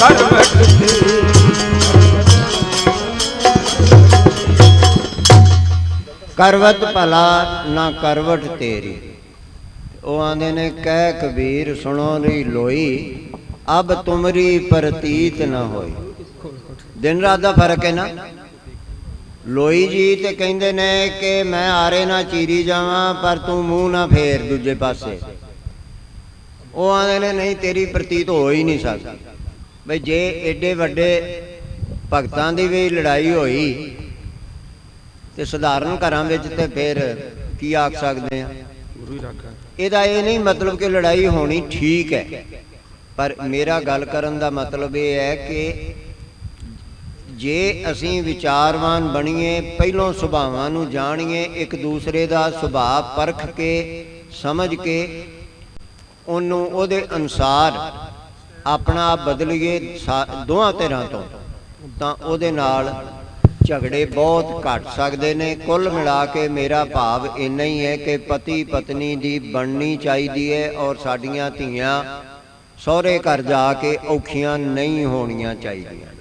करबत तेरी ਕਰਵਤ ਭਲਾ ਨਾ ਕਰਵਟ ਤੇਰੀ। ਉਹ ਆਂਦੇ ਨੇ, ਕਹਿ ਕਬੀਰ, ਸੁਣੋ ਰੀ ਲੋਈ, ਅਬ ਤੁਮਰੀ ਪ੍ਰਤੀਤ ਨਾ ਹੋਈ। ਦਿਨ ਰਾਤ ਦਾ ਫ਼ਰਕ ਹੈ ਨਾ। ਲੋਈ ਜੀ ਤੇ ਕਹਿੰਦੇ ਨੇ ਕਿ ਮੈਂ ਆਰੇ ਨਾ ਚੀਰੀ ਜਾਵਾਂ, ਪਰ ਤੂੰ ਮੂੰਹ ਨਾ ਫੇਰ ਦੂਜੇ ਪਾਸੇ। ਉਹ ਆਂਦੇ ਨੇ, ਨਹੀਂ, ਤੇਰੀ ਪ੍ਰਤੀਤ ਹੋ ਹੀ ਨਹੀਂ ਸਕਦੀ। ਬਈ ਜੇ ਏਡੇ ਵੱਡੇ ਭਗਤਾਂ ਦੀ ਵੀ ਲੜਾਈ ਹੋਈ ਤੇ ਸਧਾਰਨ ਘਰਾਂ ਵਿੱਚ ਤੇ ਫਿਰ ਕੀ ਆਖ ਸਕਦੇ ਆ? ਇਹਦਾ ਇਹ ਨਹੀਂ ਮਤਲਬ ਕਿ ਲੜਾਈ ਹੋਣੀ ਠੀਕ ਹੈ। ਪਰ ਮੇਰਾ ਗੱਲ ਕਰਨ ਦਾ ਮਤਲਬ ਇਹ ਹੈ ਕਿ ਜੇ ਅਸੀਂ ਵਿਚਾਰਵਾਨ ਬਣੀਏ, ਪਹਿਲੋਂ ਸੁਭਾਵਾਂ ਨੂੰ ਜਾਣੀਏ, ਇੱਕ ਦੂਸਰੇ ਦਾ ਸੁਭਾਅ ਪਰਖ ਕੇ, ਸਮਝ ਕੇ, ਉਹਨੂੰ ਉਹਦੇ ਅਨੁਸਾਰ ਆਪਣਾ ਆਪ ਬਦਲੀਏ ਸਾ- ਦੋਹਾਂ ਧਿਰਾਂ ਤੋਂ, ਤਾਂ ਉਹਦੇ ਨਾਲ ਝਗੜੇ ਬਹੁਤ ਘਟ ਸਕਦੇ ਨੇ। ਕੁੱਲ ਮਿਲਾ ਕੇ ਮੇਰਾ ਭਾਵ ਇੰਨਾ ਹੀ ਹੈ ਕਿ ਪਤੀ ਪਤਨੀ ਦੀ ਬਣਨੀ ਚਾਹੀਦੀ ਹੈ ਔਰ ਸਾਡੀਆਂ ਧੀਆਂ ਸਹੁਰੇ ਘਰ ਜਾ ਕੇ ਔਖੀਆਂ ਨਹੀਂ ਹੋਣੀਆਂ ਚਾਹੀਦੀਆਂ।